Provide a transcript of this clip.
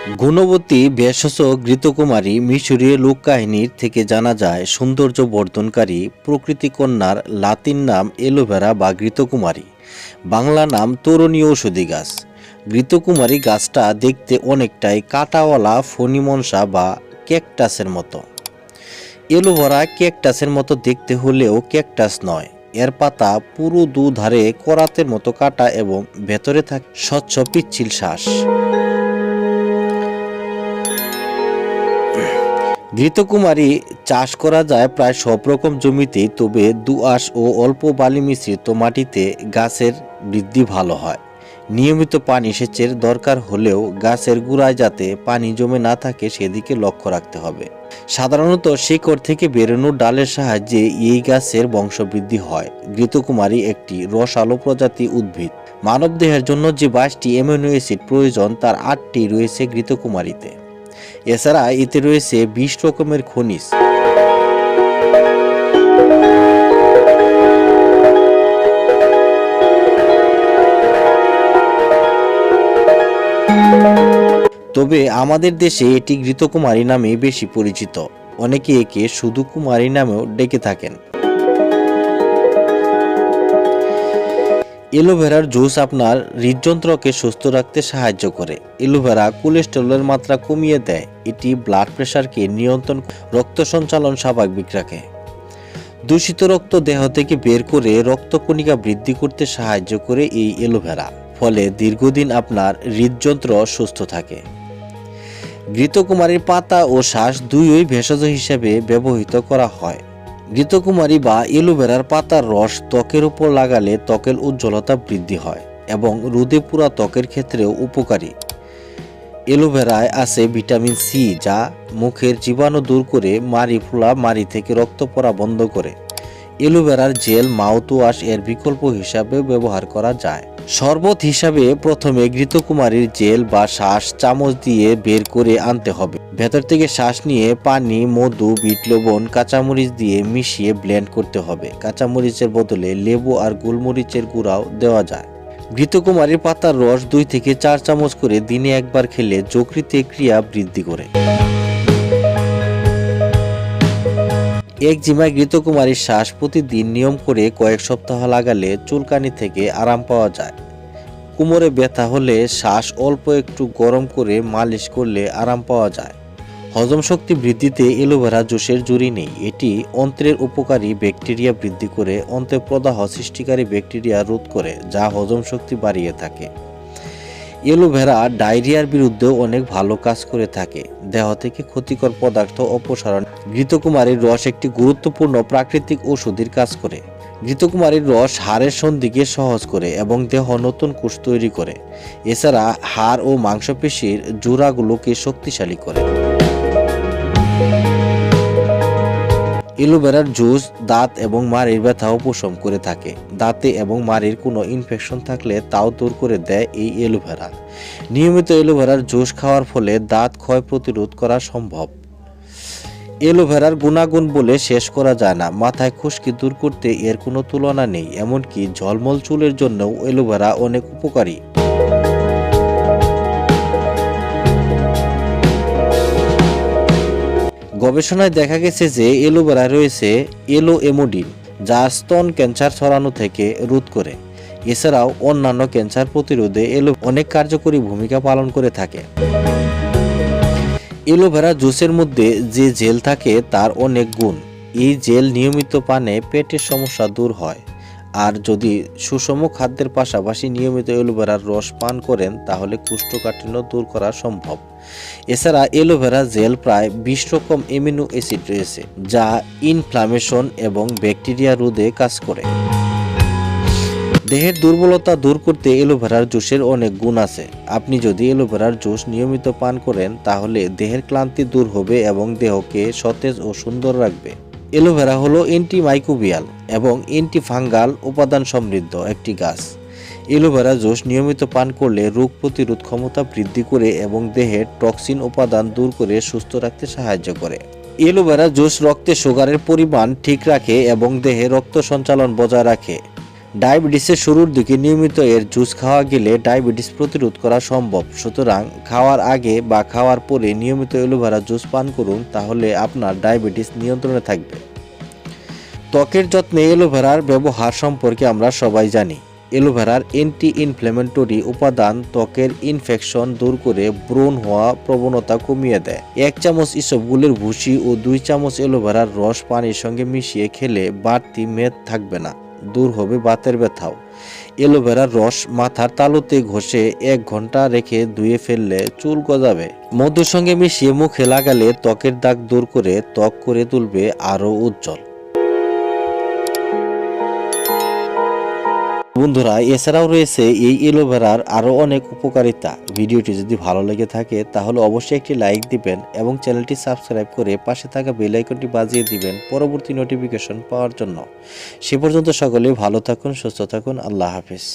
গুণবতী ভেষজ ঘৃতকুমারী মিশরীয় লোককাহিনীর থেকে জানা যায় সৌন্দর্য বর্ধনকারী প্রকৃতিকন্যার লাতিন নাম এলোভেরা বা ঘৃতকুমারী। বাংলা নাম তরুণী ঔষধি গাছ। ঘৃতকুমারী গাছটা দেখতে অনেকটাই কাঁটাওয়ালা, ফণিমনসা বা ক্যাকটাসের মতো। এলোভেরা ক্যাকটাসের মতো দেখতে হলেও ক্যাকটাস নয়। এর পাতা পুরো দুধারে করাতের মতো কাটা এবং ভেতরে থাকে স্বচ্ছ পিচ্ছিল শ্বাস। ঘৃতকুমারী চাষ করা যায় প্রায় সব রকম জমিতেই, তবে দুআঁশ ও অল্প বালি মিশ্রিত মাটিতে গাছের বৃদ্ধি ভালো হয়। নিয়মিত পানি সেচের দরকার হলেও গাছের গোড়ায় যাতে পানি জমে না থাকে, সেদিকে লক্ষ্য রাখতে হবে। সাধারণত শিকড় থেকে বেরোনো ডালের সাহায্যে এই গাছের বংশবৃদ্ধি হয়। ঘৃতকুমারী একটি রসালো প্রজাতি উদ্ভিদ। মানবদেহের জন্য যে বাইশটি অ্যামিনো অ্যাসিড প্রয়োজন, তার আটটি রয়েছে ঘৃতকুমারীতে। এছাড়া এতে রয়েছে বিশ রকমের খনিজ। তবে আমাদের দেশে এটি ঘৃতকুমারী নামে বেশি পরিচিত। অনেকে একে শুধু কুমারী নামেও ডেকে থাকেন। এলোভেরার জুস আপনার হৃদযন্ত্রকে সুস্থ রাখতে সাহায্য করে। এলোভেরা কোলেস্টেরলের মাত্রা কমিয়ে দেয়। এটি ব্লাড প্রেশারকে নিয়ন্ত্রণ রক্ত সঞ্চালন স্বাভাবিক রাখে। দূষিত রক্ত দেহ থেকে বের করে রক্তকণিকা বৃদ্ধি করতে সাহায্য করে এই এলোভেরা। ফলে দীর্ঘদিন আপনার হৃদযন্ত্র সুস্থ থাকে। ঘৃতকুমারীর পাতা ও শ্বাস দুইই ভেষজ হিসেবে ব্যবহৃত করা হয়। ঘৃতকুমারী বা এলোভেরার পাতার রস ত্বকের উপর লাগালে ত্বকের উজ্জ্বলতা বৃদ্ধি হয় এবং রোদে পুরা ত্বকের ক্ষেত্রেও উপকারী। এলোভেরায় আছে ভিটামিন সি যা মুখের জীবাণু দূর করে মারি ফোলা মারি থেকে রক্ত পড়া বন্ধ করে। এলোভেরার জেল মাউথ ওয়াশ এর বিকল্প হিসাবে ব্যবহার করা যায়। শরবত হিসাবে প্রথমে ঘৃতকুমারীর জেল বা শ্বাস চামচ দিয়ে বের করে আনতে হবে। ভেতর থেকে শ্বাস নিয়ে পানি, মধু, বিট, লবণ, কাঁচামরিচ দিয়ে মিশিয়ে ব্লেন্ড করতে হবে। কাঁচামরিচের বদলে লেবু আর গোলমরিচের গুঁড়াও দেওয়া যায়। ঘৃতকুমারীর পাতার রস দুই থেকে চার চামচ করে দিনে একবার খেলে যকৃতে ক্রিয়া বৃদ্ধি করে। এক জিমায় ঘৃতকুমারীর শ্বাস প্রতিদিন নিয়ম করে কয়েক সপ্তাহ লাগালে চুলকানি থেকে আরাম পাওয়া যায়। কোমরে ব্যথা হলে শ্বাস অল্প একটু গরম করে মালিশ করলে আরাম পাওয়া যায়। হজম শক্তি বৃদ্ধিতে এলোভেরা জুসের জুড়ি নেই। এটি অন্ত্রের উপকারী ব্যাকটেরিয়া বৃদ্ধি করে অন্ত্রে প্রদাহ সৃষ্টিকারী ব্যাকটেরিয়া রোধ করে, যা হজম শক্তি বাড়িয়ে থাকে। এলোভেরা ডায়রিয়ার বিরুদ্ধেও অনেক ভালো কাজ করে থাকে। দেহ থেকে ক্ষতিকর পদার্থ অপসারণ। ঘৃতকুমারীর রস একটি গুরুত্বপূর্ণ প্রাকৃতিক ওষুধের কাজ করে। ঘৃতকুমারীর রস হাড়ের সন্ধিকে সহজ করে এবং দেহ নতুন কোষ তৈরি করে। এছাড়া হাড় ও মাংসপেশির জোড়াগুলোকে শক্তিশালী করে। এলোভেরার জুস, দাঁত এবং মাড়ির ব্যথা উপশম করে থাকে। দাঁতে এবং মাড়ির কোনো ইনফেকশন থাকলে তাও দূর করে দেয় এই এলোভেরা। নিয়মিত এলোভেরার জুস খাওয়ার ফলে দাঁত ক্ষয় প্রতিরোধ করা সম্ভব। এলোভেরার গুণাগুণ বলে শেষ করা যায় না। মাথায় খুশকি দূর করতে এর কোনো তুলনা নেই, এমনকি ঝলমল চুলের জন্যও এলোভেরা অনেক উপকারী। গবেষণায় দেখা গেছে যে এলোভেরায় রয়েছে এলো এমোডিন যা স্তন ক্যান্সার ছড়ানো থেকে রোধ করে। এছাড়াও অন্যান্য ক্যান্সার প্রতিরোধে এলো অনেক কার্যকরী ভূমিকা পালন করে থাকে। এলোভেরা জুসের মধ্যে যে জেল থাকে তার অনেক গুণ। এই জেল নিয়মিত পানে পেটের সমস্যা দূর হয়। আর যদি সুষম খাদ্যের পাশাপাশি নিয়মিত এলোভেরার রস পান করেন, তাহলে কুষ্ঠকাঠিন্য দূর করা সম্ভব। এছাড়া এলোভেরা জেল প্রায় বিশ রকম এমিনো অ্যাসিড রয়েছে, যা ইনফ্লামেশন এবং ব্যাকটেরিয়া রোধে কাজ করে। দেহের দুর্বলতা দূর করতে এলোভেরার জুসের অনেক গুণ আছে। আপনি যদি এলোভেরার জুস নিয়মিত পান করেন, তাহলে দেহের ক্লান্তি দূর হবে এবং দেহকে সতেজ ও সুন্দর রাখবে। এলোভেরা হলো অ্যান্টিমাইক্রোবিয়াল এবং অ্যান্টিফাঙ্গাল উপাদান সমৃদ্ধ একটি গাছ। এলোভেরা জুস নিয়মিত পান করলে রোগ প্রতিরোধ ক্ষমতা বৃদ্ধি করে এবং দেহের টক্সিন উপাদান দূর করে সুস্থ রাখতে সাহায্য করে। এলোভেরা জুস রক্তে সুগারের পরিমাণ ঠিক রাখে এবং দেহে রক্ত সঞ্চালন বজায় রাখে। ডায়াবেটিসের শুরুর দিকে নিয়মিত এর জুস খাওয়া গেলে ডায়াবেটিস প্রতিরোধ করা সম্ভব। সুতরাং খাওয়ার আগে বা খাওয়ার পরে নিয়মিত অ্যালোভেরা জুস পান করুন, তাহলে আপনার ডায়াবেটিস নিয়ন্ত্রণে থাকবে। ত্বকের যত্নে অ্যালোভেরার ব্যবহার সম্পর্কে আমরা সবাই জানি। অ্যালোভেরার অ্যান্টি ইনফ্ল্যামেটরি উপাদান ত্বকের ইনফেকশন দূর করে ব্রণ হওয়া প্রবণতা কমিয়ে দেয়। এক চামচ ইসবগুলের ভুসি ও দুই চামচ অ্যালোভেরার রস পানির সঙ্গে মিশিয়ে খেলে বাড়তি মেদ থাকবে না। দূর হবে বাতের ব্যথাও। এলোভেরার রস মাথার তালুতে ঘষে এক ঘণ্টা রেখে ধুয়ে ফেললে চুল গজাবে। মধুর সঙ্গে মিশিয়ে মুখে লাগালে ত্বকের দাগ দূর করে ত্বক করে তুলবে আরও উজ্জ্বল। বন্ধুরা, এছাড়াও রয়েছে এই এলোভেরার আরও অনেক উপকারিতা। ভিডিওটি যদি ভালো লেগে থাকে, তাহলে অবশ্যই একটি লাইক দিবেন এবং চ্যানেলটি সাবস্ক্রাইব করে পাশে থাকা বেল আইকনটি বাজিয়ে দিবেন পরবর্তী নোটিফিকেশন পাওয়ার জন্য। সে পর্যন্ত সকলে ভালো থাকুন, সুস্থ থাকুন, আল্লাহ হাফিজ।